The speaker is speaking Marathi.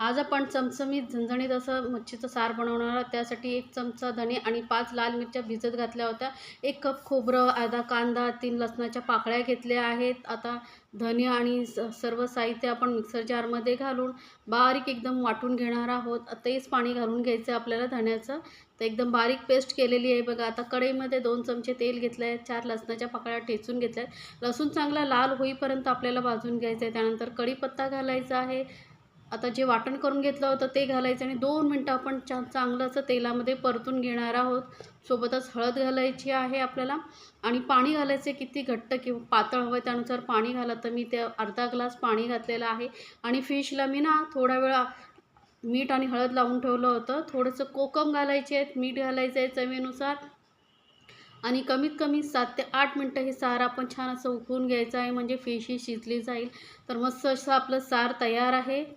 आज आपण चमचमीत झणझणीत असं मच्छीचं सार बनवणार आहोत. त्यासाठी एक चमचा धणे आणि पाच लाल मिरच्या भिजत घातल्या होत्या. एक कप खोबरं अर्धा कांदा तीन लसणाच्या पाकळ्या घेतल्या आहेत. आता धने आणि स सर्व साहित्य आपण मिक्सर जारमध्ये घालून बारीक एकदम वाटून घेणार आहोत. तेच पाणी घालून घ्यायचं आहे आपल्याला धण्याचं. तर एकदम बारीक पेस्ट केलेली आहे बघा. आता कढईमध्ये दोन चमचे तेल घेतलं आहे चार लसणाच्या पाकळ्या ठेचून घेतल्या आहेत लसूण चांगला लाल होईपर्यंत आपल्याला भाजून घ्यायचं आहे त्यानंतर कढीपत्ता घालायचा आहे. आता जे वाटण करून घेतलं होतं ते घालायचं आणि दोन मिनटं आपण छान चांगलं असं तेलामध्ये परतून घेणार आहोत. सोबतच हळद घालायची आहे आपल्याला. आणि पाणी घालायचे किती घट्ट किंवा पातळ हवं आहे त्यानुसार पाणी घाला. तर मी ते अर्धा ग्लास पाणी घातलेलं आहे. आणि फिशला मी ना थोडा वेळा मीठ आणि हळद लावून ठेवलं होतं. थोडंसं कोकम घालायचे आहेत. मीठ घालायचं आहे चवीनुसार. आणि कमीत कमी सात ते आठ मिनटं हे सार आपण छान असं उकळून घ्यायचं आहे. म्हणजे फिश ही शिजली जाईल. तर मस्त असं आपलं सार तयार आहे.